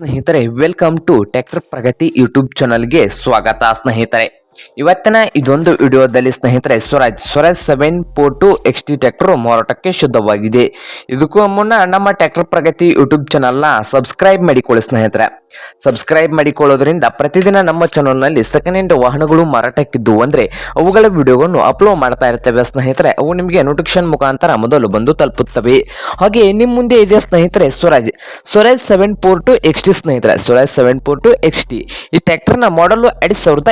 ಸ್ನೇಹಿತರೆ welcome to tractor Pragati YouTube ಚಾನಲ್ಗೆ ಸ್ವಾಗತ ಸ್ನೇಹಿತರೆ. ಇವತ್ತಿನ ಇದೊಂದು ವಿಡಿಯೋದಲ್ಲಿ ಸ್ನೇಹಿತರೆ, Swaraj Swaraj seven four two X T tractor ಮಾರಾಟಕ್ಕೆ ಶುದ್ಧವಾಗಿದೆ. ಇದಕ್ಕೂ ಮುನ್ನ ನಮ್ಮ ಟ್ಯಾಕ್ಟರ್ ಪ್ರಗತಿ ಯೂಟ್ಯೂಬ್ ಚಾನಲ್ನ ಸಬ್ಸ್ಕ್ರೈಬ್ ಮಾಡಿಕೊಳ್ಳಿ ಸ್ನೇಹಿತರೆ. ಸಬ್ಸ್ಕ್ರೈಬ್ ಮಾಡಿಕೊಳ್ಳೋದ್ರಿಂದ ಪ್ರತಿದಿನ ನಮ್ಮ ಚಾನಲ್ನಲ್ಲಿ ಸೆಕೆಂಡ್ ಹ್ಯಾಂಡ್ ವಾಹನಗಳು ಮಾರಾಟಕ್ಕಿದ್ದು ಅಂದರೆ ಅವುಗಳ ವಿಡಿಯೋಗಳನ್ನು ಅಪ್ಲೋಡ್ ಮಾಡ್ತಾ ಇರ್ತೇವೆ ಸ್ನೇಹಿತರೆ. ಅವು ನಿಮಗೆ ನೋಟಿಫಿಕೇಶನ್ ಮುಖಾಂತರ ಮೊದಲು ಬಂದು ತಲುಪುತ್ತವೆ. ಹಾಗೆ ನಿಮ್ಮ ಮುಂದೆ ಇದೆ ಸ್ನೇಹಿತರೆ Swaraj Swaraj seven four two X T ಸ್ನೇಹಿತರೆ. Swaraj seven four two X T ಈ ಟ್ಯಾಕ್ಟರ್ನ ಮಾಡಲು ಎರಡು ಸಾವಿರದ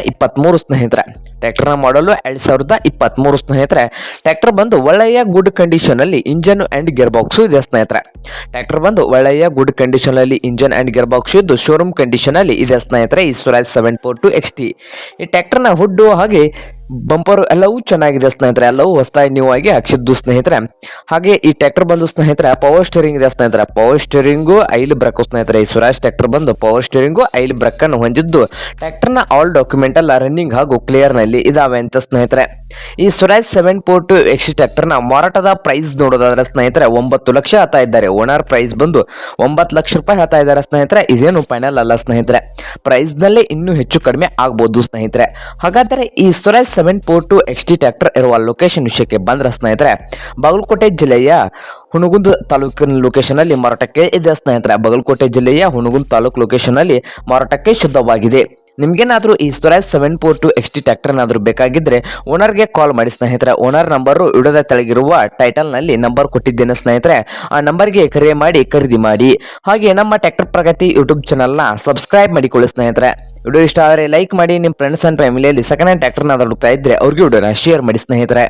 ಸ್ನೇಹಿತರೆ. entrar. ಟ್ರ್ಯಾಕ್ಟರ್ನ ಮಾಡಲು ಎರಡ್ ಸಾವಿರದ ಇಪ್ಪತ್ಮೂರು ಸ್ನೇಹಿತರೆ. ಟ್ರ್ಯಾಕ್ಟರ್ ಬಂದು ಒಳ್ಳೆಯ ಗುಡ್ ಕಂಡೀಷನ್ ಅಲ್ಲಿ ಇಂಜನ್ ಅಂಡ್ ಗೇರ್ ಬಾಕ್ಸ್ ಇದೆ ಸ್ನೇಹಿತರೆ. ಟ್ರ್ಯಾಕ್ಟರ್ ಬಂದು ಒಳ್ಳೆಯ ಗುಡ್ ಕಂಡೀಷನ್ ಅಲ್ಲಿ ಇಂಜನ್ ಅಂಡ್ ಗೇರ್ ಬಾಕ್ಸ್ ಇದ್ದು ಶೋರೂಮ್ ಕಂಡೀಷನ್ ಅಲ್ಲಿ ಇದೆ ಸ್ನೇಹಿತರೆ ಈ Swaraj seven four two X T ಈ ಟ್ರ್ಯಾಕ್ಟರ್ನ ಹುಡ್ಡು ಹಾಗೆ ಬಂಪರ್ ಎಲ್ಲವೂ ಚೆನ್ನಾಗಿದೆ ಸ್ನೇಹಿತರೆ, ಎಲ್ಲವೂ ಹೊಸದಾಗಿ ನೀವು ಆಗಿ ಹಾಕ್ಸಿದ್ದು ಸ್ನೇಹಿತರೆ. ಹಾಗೆ ಈ ಟ್ರ್ಯಾಕ್ಟರ್ ಬಂದು ಸ್ನೇಹಿತರೆ ಪವರ್ ಸ್ಟೇರಿಂಗ್ ಇದೆ ಸ್ನೇಹಿತರೆ ಪವರ್ ಸ್ಟೇರಿಂಗು ಐಲ್ ಬ್ರಕ್ ಸ್ನೇಹಿತರೆ, ಈ ಸುರಾಜ್ ಟ್ರ್ಯಾಕ್ಟರ್ ಬಂದು ಪವರ್ ಸ್ಟೇರಿಂಗು ಐಲ್ ಬ್ರಕ್ ಅನ್ನು ಹೊಂದಿದ್ದು, ಟ್ರ್ಯಾಕ್ಟರ್ನ ಆಲ್ ಡಾಕ್ಯುಮೆಂಟ್ ಎಲ್ಲ ರನ್ನಿಂಗ್ ಹಾಗೂ ಕ್ಲಿಯರ್ ನಲ್ಲಿ ಇದಾವೆ ಅಂತ ಸ್ನೇಹಿತರೆ. ಈ Swaraj seven four two X ಟ್ರ್ಯಾಕ್ಟರ್ನ ಮಾರಾಟದ ಪ್ರೈಸ್ ನೋಡೋದಾದ್ರೆ ಸ್ನೇಹಿತರೆ, ಒಂಬತ್ತು ಲಕ್ಷ ಹೇಳ್ತಾ ಇದ್ದಾರೆ. ಓನರ್ ಪ್ರೈಸ್ ಬಂದು ಒಂಬತ್ತು ಲಕ್ಷ ರೂಪಾಯಿ ಹೇಳ್ತಾ ಇದ್ದಾರೆ ಸ್ನೇಹಿತರೆ. ಇದೇನು ಫೈನಲ್ ಅಲ್ಲ ಸ್ನೇಹಿತರೆ. ಪ್ರೈಸ್ನಲ್ಲಿ ಇನ್ನೂ ಹೆಚ್ಚು ಕಡಿಮೆ ಆಗ್ಬೋದು ಸ್ನೇಹಿತರೆ. ಹಾಗಾದರೆ ಈ Swaraj seven four two X T tractor ಇರುವ ಲೊಕೇಶನ್ ವಿಷಯಕ್ಕೆ ಬಂದ್ರೆ ಸ್ನೇಹಿತರೆ, ಬಾಗಲಕೋಟೆ ಜಿಲ್ಲೆಯ ಹುಣಗುಂದ ತಾಲೂಕಿನ ಲೊಕೇಶನ್ ಅಲ್ಲಿ ಮಾರಾಟಕ್ಕೆ ಇದೆ ಸ್ನೇಹಿತರೆ. ಬಾಗಲಕೋಟೆ ಜಿಲ್ಲೆಯ ಹುಣಗುಂದ ತಾಲೂಕು ಲೊಕೇಶನ್ ಅಲ್ಲಿ ಮಾರಾಟಕ್ಕೆ ಶುದ್ಧವಾಗಿದೆ. ನಿಮ್ಗೇನಾದ್ರೂ ಈ Swaraj seven four two X T tractor ಏನಾದರೂ ಬೇಕಾಗಿದ್ರೆ ಓನರ್ಗೆ ಕಾಲ್ ಮಾಡಿ ಸ್ನೇಹಿತರೆ. ಓನರ್ ನಂಬರು ವಿಡಿಯೋದ ತೆಳಗಿರುವ ಟೈಟಲ್ನಲ್ಲಿ ನಂಬರ್ ಕೊಟ್ಟಿದ್ದೇನೆ ಸ್ನೇಹಿತರೆ. ಆ ನಂಬರ್ಗೆ ಕರೆ ಮಾಡಿ ಖರೀದಿ ಮಾಡಿ. ಹಾಗೆ ನಮ್ಮ ಟ್ಯಾಕ್ಟರ್ ಪ್ರಗತಿ ಯೂಟ್ಯೂಬ್ ಚಾನಲ್ನ ಸಬ್ಸ್ಕ್ರೈಬ್ ಮಾಡಿಕೊಳ್ಳಿ ಸ್ನೇಹಿತರೆ. ವಿಡಿಯೋ ಇಷ್ಟ ಆದರೆ ಲೈಕ್ ಮಾಡಿ ನಿಮ್ಮ ಫ್ರೆಂಡ್ಸ್ ಆ್ಯಂಡ್ ಫ್ಯಾಮಿಲಿಯಲ್ಲಿ ಸೆಕೆಂಡ್ ಹ್ಯಾಂಡ್ ಟ್ರ್ಯಾಕ್ಟರ್ನ ಹುಡುಕ್ತಾ ಇದ್ದರೆ ಅವ್ರಿಗೆ ವಿಡಿಯೋನ ಶೇರ್ ಮಾಡಿ ಸ್ನೇಹಿತರೆ.